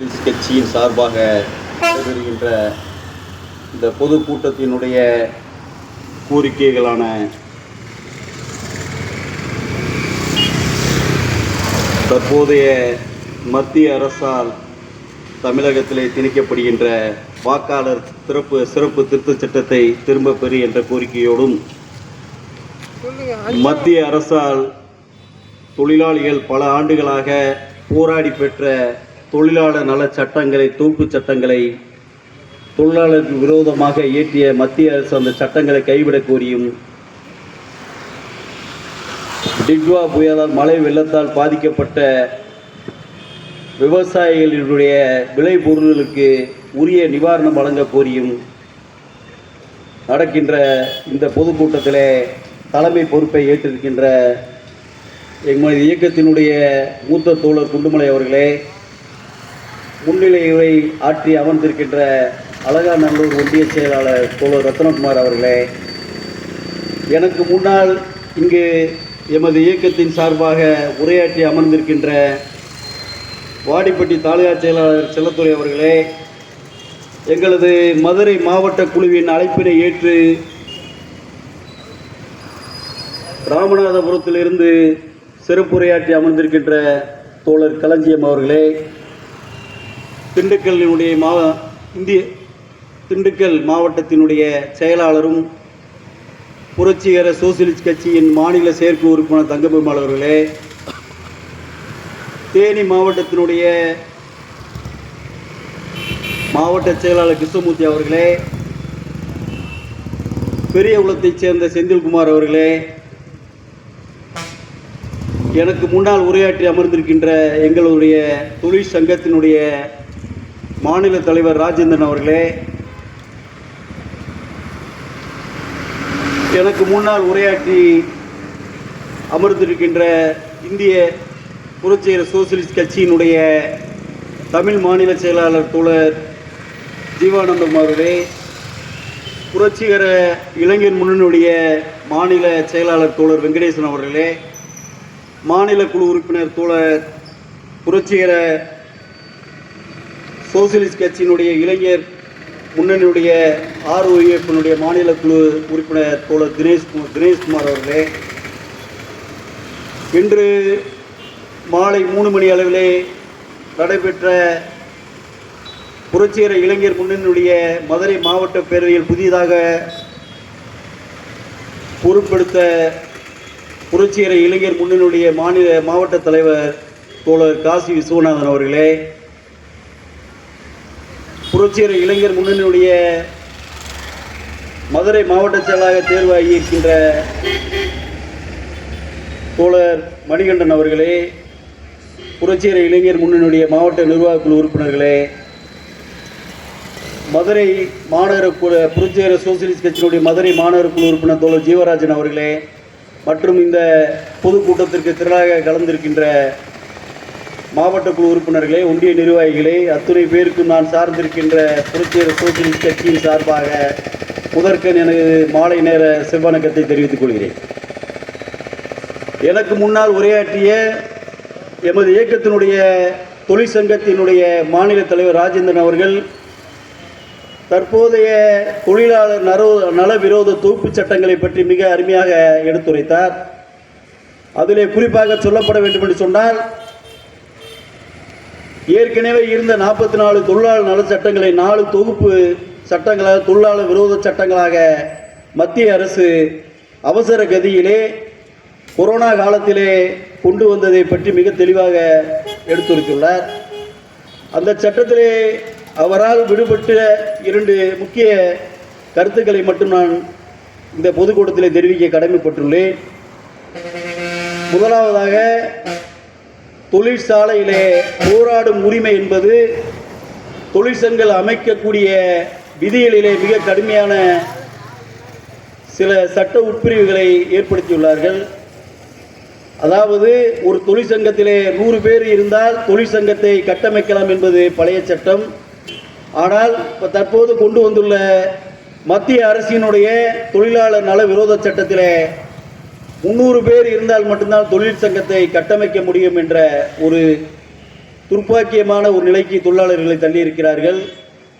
கட்சியின் சார்பாக நடைபெறுகின்ற இந்த பொதுக்கூட்டத்தினுடைய கோரிக்கைகளான தற்போதைய மத்திய அரசால் தமிழகத்திலே திணிக்கப்படுகின்ற வாக்காளர் சிறப்பு சிறப்பு திருத்தச் சட்டத்தை திரும்ப பெறு என்ற கோரிக்கையோடும் மத்திய அரசால் தொழிலாளிகள் பல ஆண்டுகளாக போராடி பெற்ற தொழிலாளர் நல சட்டங்களை தூக்கு சட்டங்களை தொழிலாளருக்கு விரோதமாக இயற்றிய மத்திய அரசு அந்த சட்டங்களை கைவிடக் கோரியும் டிக்வா புயலால் மழை வெள்ளத்தால் பாதிக்கப்பட்ட விவசாயிகளினுடைய விளை பொருள்களுக்கு உரிய நிவாரணம் வழங்க கோரியும் நடக்கின்ற இந்த பொதுக்கூட்டத்தில் தலைமை பொறுப்பை ஏற்றிருக்கின்ற எங்களது இயக்கத்தினுடைய மூத்த தோழர் குண்டுமலை அவர்களே முன்னிலையுரை ஆற்றி அமர்ந்திருக்கின்ற அழகாநல்லூர் ஒன்றிய செயலாளர் தோழர் ரத்னகுமார் அவர்களே எனக்கு முன்னால் இங்கு எமது இயக்கத்தின் சார்பாக உரையாற்றி அமர்ந்திருக்கின்ற வாடிப்பட்டி தாலுகா செயலாளர் செல்லத்துறை அவர்களே எங்களது மதுரை மாவட்ட குழுவின் அழைப்பினை ஏற்று ராமநாதபுரத்திலிருந்து சிறப்புரையாற்றி அமர்ந்திருக்கின்ற தோழர் களஞ்சியம் அவர்களே திண்டுக்கல்லினுடைய மாவ இந்திய திண்டுக்கல் மாவட்டத்தினுடைய செயலாளரும் புரட்சிகர சோசியலிஸ்ட் கட்சியின் மாநில செயற்குழு உறுப்பினர் தங்கபெருமாள் அவர்களே தேனி மாவட்டத்தினுடைய மாவட்ட செயலாளர் கிருஷ்ணமூர்த்தி அவர்களே பெரிய குளத்தைச் சேர்ந்த செந்தில்குமார் அவர்களே எனக்கு முன்னால் உரையாற்றி அமர்ந்திருக்கின்ற எங்களுடைய தொழிற்சங்கத்தினுடைய மாநில தலைவர் ராஜேந்திரன் அவர்களே எனக்கு முன்னால் உரையாற்றி அமர்ந்திருக்கின்ற இந்திய புரட்சிகர சோசியலிஸ்ட் கட்சியினுடைய தமிழ் மாநில செயலாளர் தோழர் ஜீவானந்தம் அவர்களே புரட்சிகர இளைஞர் முன்னணியுடைய மாநில செயலாளர் தோழர் வெங்கடேசன் அவர்களே மாநில குழு உறுப்பினர் தோழர் புரட்சிகர சோசியலிஸ்ட் கட்சியினுடைய இளைஞர் முன்னணியுடைய ஆர்ஓஎஃப்னுடைய மாநில குழு உறுப்பினர் தோழர் தினேஷ் தினேஷ்குமார் அவர்களே இன்று மாலை மூணு மணி அளவிலே நடைபெற்ற புரட்சிகர இளைஞர் முன்னணியுடைய மதுரை மாவட்ட பேரவையில் புதிதாக பொருட்படுத்த புரட்சிகர இளைஞர் முன்னணியுடைய மாநில மாவட்ட தலைவர் தோழர் காசி விஸ்வநாதன் அவர்களே புரட்சிகர இளைஞர் முன்னணியுடைய மதுரை மாவட்ட செயலாக தேர்வாகி இருக்கின்ற தோழர் மணிகண்டன் அவர்களே புரட்சிகர இளைஞர் முன்னணியுடைய மாவட்ட நிர்வாகக் குழு உறுப்பினர்களே மதுரை மாநகர குழு புரட்சிகர சோசியலிஸ்ட் கட்சியினுடைய மதுரை மாநகர குழு உறுப்பினர் தோழர் ஜீவராஜன் அவர்களே மற்றும் இந்த பொதுக்கூட்டத்திற்கு திரளாக கலந்திருக்கின்ற மாவட்ட குழு உறுப்பினர்களே ஒன்றிய நிர்வாகிகளே அத்துணை பேருக்கும் நான் சார்ந்திருக்கின்ற புரட்சிகர சோசியலிஸ்ட் கட்சியின் சார்பாக முதற்கன் எனது மாலை நேர செவ்வணக்கத்தை தெரிவித்துக் கொள்கிறேன். எனக்கு முன்னால் உரையாற்றிய எமது இயக்கத்தினுடைய தொழிற்சங்கத்தினுடைய மாநில தலைவர் ராஜேந்திரன் அவர்கள் தற்போதைய தொழிலாளர் நரோ நலவிரோத தொகுப்பு சட்டங்களை பற்றி மிக அருமையாக எடுத்துரைத்தார். அதிலே குறிப்பாக சொல்லப்பட வேண்டும் என்று சொன்னால் ஏற்கனவே இருந்த நாற்பத்தி நாலு தொழிலாளர் நல சட்டங்களை நாலு தொகுப்பு சட்டங்களாக தொழிலாளர் விரோத சட்டங்களாக மத்திய அரசு அவசர கதியிலே கொரோனா காலத்திலே கொண்டு வந்ததை பற்றி மிக தெளிவாக எடுத்துரைத்துள்ளார். அந்த சட்டத்திலே அவரால் விடுபட்ட இரண்டு முக்கிய கருத்துக்களை மட்டும் நான் இந்த பொதுக்கூட்டத்தில் தெரிவிக்க கடமைப்பட்டுள்ளேன். முதலாவதாக தொழிற்சாலையிலே போராடும் உரிமை என்பது தொழிற்சங்கங்கள் அமைக்கக்கூடிய விதிகளிலே மிக கடுமையான சில சட்ட உட்பிரிவுகளை ஏற்படுத்தியுள்ளார்கள். அதாவது ஒரு தொழிற்சங்கத்திலே நூறு பேர் இருந்தால் தொழிற்சங்கத்தை கட்டமைக்கலாம் என்பது பழைய சட்டம். ஆனால் இப்போ தற்போது கொண்டு வந்துள்ள மத்திய அரசினுடைய தொழிலாளர் நல விரோத சட்டத்திலே முந்நூறு பேர் இருந்தால் மட்டும்தான் தொழிற்சங்கத்தை கட்டமைக்க முடியும் என்ற ஒரு துர்ப்பாக்கியமான ஒரு நிலைக்கு தொழிலாளர்களை தள்ளியிருக்கிறார்கள்.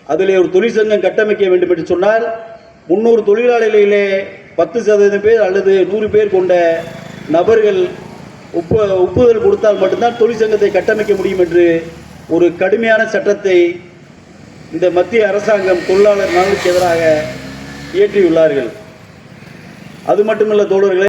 அதிலே ஒரு தொழிற்சங்கம் கட்டமைக்க வேண்டும் என்று சொன்னால் முந்நூறு தொழிலாளர்களிலே பத்து சதவீதம் பேர் அல்லது நூறு பேர் கொண்ட நபர்கள் ஒப்பு ஒப்புதல் கொடுத்தால் மட்டும்தான் தொழிற்சங்கத்தை கட்டமைக்க முடியும் என்று ஒரு கடுமையான சட்டத்தை இந்த மத்திய அரசாங்கம் தொழிலாளர் நலனுக்கு எதிராக இயற்றியுள்ளார்கள். அது மட்டுமல்ல தோழர்களே